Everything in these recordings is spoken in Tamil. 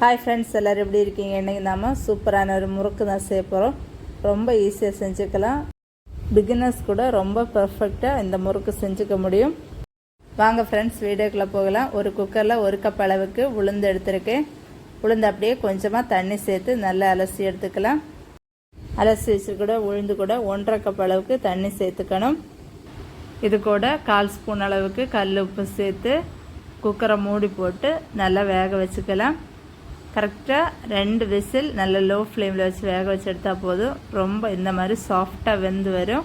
ஹாய் ஃப்ரெண்ட்ஸ் எல்லோரும் எப்படி இருக்கீங்க? இன்றைக்கி நாம் சூப்பரான ஒரு முறுக்கு தான் செய்ய போகிறோம் ரொம்ப ஈஸியாக செஞ்சுக்கலாம். பிகினர்ஸ் கூட ரொம்ப பர்ஃபெக்டாக இந்த முறுக்கு செஞ்சுக்க முடியும். வாங்க ஃப்ரெண்ட்ஸ் வீடியோக்குள்ளே போகலாம். ஒரு குக்கரில் ஒரு கப் அளவுக்கு உளுந்து எடுத்திருக்கேன். உளுந்து அப்படியே கொஞ்சமாக தண்ணி சேர்த்து நல்லா அலசி எடுத்துக்கலாம். அலசி வச்சு கூட உளுந்து கூட ஒன்றரை கப் அளவுக்கு தண்ணி சேர்த்துக்கணும். இது கூட கால் ஸ்பூன் அளவுக்கு கல் உப்பு சேர்த்து குக்கரை மூடி போட்டு நல்லா வேக வச்சுக்கலாம். கரெக்டாக ரெண்டு விசில் நல்ல லோ ஃப்ளேமில் வச்சு வேக வச்சு எடுத்தால் போதும். ரொம்ப இந்த மாதிரி சாஃப்டாக வெந்து வரும்.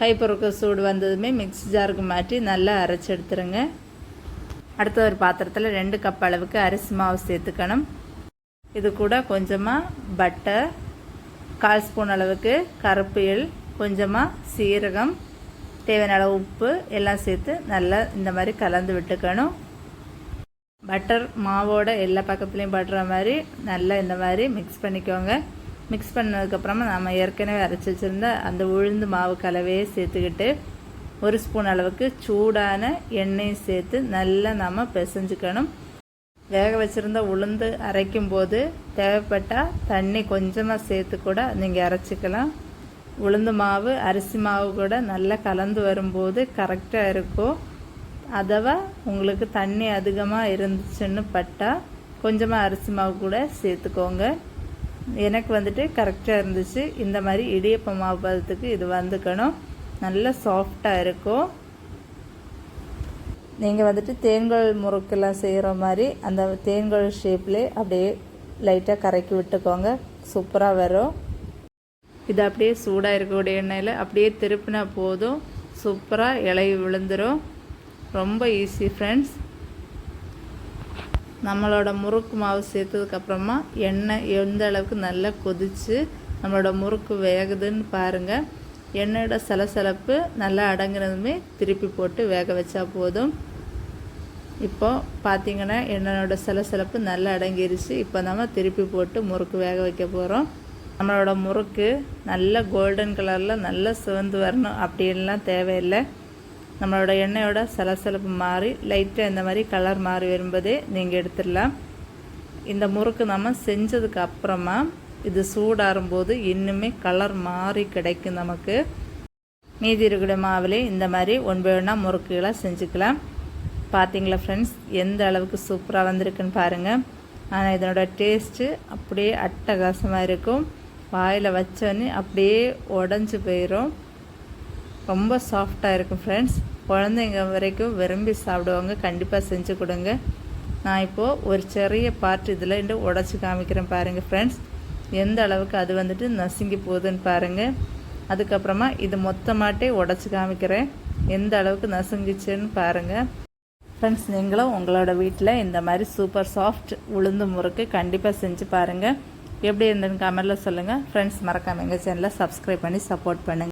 கைப்பொருக்க சூடு வந்ததுமே மிக்ஸ் ஜாருக்கு மாற்றி நல்லா அரைச்சி எடுத்துருங்க. அடுத்த ஒரு பாத்திரத்தில் ரெண்டு கப் அளவுக்கு அரிசி மாவு சேர்த்துக்கணும். இது கூட கொஞ்சமாக பட்டர் கால் ஸ்பூன் அளவுக்கு கருப்பியல் கொஞ்சமாக சீரகம் தேவையான அளவு உப்பு எல்லாம் சேர்த்து நல்லா இந்த மாதிரி கலந்து விட்டுக்கணும். பட்டர் மாவோட எல்லா பக்கத்துலேயும் பட்டுற மாதிரி நல்லா இந்த மாதிரி மிக்ஸ் பண்ணிக்கோங்க. மிக்ஸ் பண்ணதுக்கப்புறமா நம்ம ஏற்கனவே அரைச்சி வச்சுருந்த அந்த உளுந்து மாவு கலவையே சேர்த்துக்கிட்டு ஒரு ஸ்பூன் அளவுக்கு சூடான எண்ணெயும் சேர்த்து நல்லா நம்ம பிசைஞ்சுக்கணும். வேக வச்சுருந்த உளுந்து அரைக்கும் போது தேவைப்பட்டால் தண்ணி கொஞ்சமாக சேர்த்து கூட நீங்கள் அரைச்சிக்கலாம். உளுந்து மாவு அரிசி மாவு கூட நல்லா கலந்து வரும்போது கரெக்டாக இருக்கும். அதவா உங்களுக்கு தண்ணி அதிகமாக இருந்துச்சுன்னு பட்டால் கொஞ்சமாக அரிசி மாவு கூட சேர்த்துக்கோங்க. எனக்கு வந்துட்டு கரெக்டாக இருந்துச்சு. இந்த மாதிரி இடியப்ப மாவு பதத்துக்கு இது வந்துக்கணும். நல்லா சாஃப்டாக இருக்கும். நீங்கள் வந்துட்டு தேன்கோள் முறுக்கெல்லாம் செய்கிற மாதிரி அந்த தேன்கோள் ஷேப்லேயே அப்படியே லைட்டாக கரைக்கி விட்டுக்கோங்க. சூப்பராக வரும். இது அப்படியே சூடாக இருக்கக்கூடிய எண்ணெயில் அப்படியே திருப்பினா போதும். சூப்பராக இலை விழுந்துடும் ரொம்ப ஈஸி ஃப்ரெண்ட்ஸ் நம்மளோட முறுக்கு மாவு சேர்த்ததுக்கப்புறமா எண்ணெய் எந்த அளவுக்கு நல்லா கொதித்து நம்மளோட முறுக்கு வேகுதுன்னு பாருங்கள் எண்ணெயோட சலசலப்பு நல்லா அடங்கினதுமே திருப்பி போட்டு வேக வச்சா போதும். இப்போ பார்த்தீங்கன்னா எண்ணெயோட சலசலப்பு நல்லா அடங்கிருச்சு. இப்போ நம்ம திருப்பி போட்டு முறுக்கு வேக வைக்க போகிறோம் நம்மளோட முறுக்கு நல்ல கோல்டன் கலரில் நல்லா சிவந்து வரணும் அப்படின்லாம் தேவையில்லை. நம்மளோட எண்ணெயோட சலசலப்பு மாறி லைட்டாக இந்த மாதிரி கலர் மாறி வரும்போதே நீங்கள் எடுத்துடலாம். இந்த முறுக்கு நம்ம செஞ்சதுக்கு அப்புறமா இது சூடாறும்போது இன்னுமே கலர் மாறி கிடைக்கும் நமக்கு. மீதி இருக்கிற மாவிலே இந்த மாதிரி ஒன்பது ஒன்றா முறுக்குகளை செஞ்சுக்கலாம். பார்த்தீங்களா ஃப்ரெண்ட்ஸ் எந்த அளவுக்கு சூப்பராக வந்திருக்குன்னு பாருங்கள் ஆனால் இதனோட டேஸ்ட்டு அப்படியே அட்டகாசமாக இருக்கும். வாயில் வச்சோன்னே அப்படியே உடஞ்சி போயிடும் ரொம்ப சாஃப்டாக இருக்கும் ஃப்ரெண்ட்ஸ் குழந்தைங்க வரைக்கும் விரும்பி சாப்பிடுவாங்க. கண்டிப்பாக செஞ்சு கொடுங்க. நான் இப்போது ஒரு சிறிய பார்ட் இதில் இன்று உடச்சி காமிக்கிறேன் பாருங்கள் ஃப்ரெண்ட்ஸ் எந்த அளவுக்கு அது வந்துட்டு நசுங்கி போகுதுன்னு பாருங்கள் அதுக்கப்புறமா இது மொத்தமாட்டே உடச்சி காமிக்கிறேன். எந்த அளவுக்கு நசுங்கிச்சுன்னு பாருங்கள் ஃப்ரெண்ட்ஸ் நீங்களும் உங்களோட வீட்டில் இந்த மாதிரி சூப்பர் சாஃப்ட் உளுந்து முறுக்கு கண்டிப்பாக செஞ்சு பாருங்கள் எப்படி இருந்ததுன்னு கமெண்ட்டில் சொல்லுங்கள் ஃப்ரெண்ட்ஸ் மறக்காமல் எங்கள் சேனலை சப்ஸ்கிரைப் பண்ணி சப்போர்ட் பண்ணுங்கள்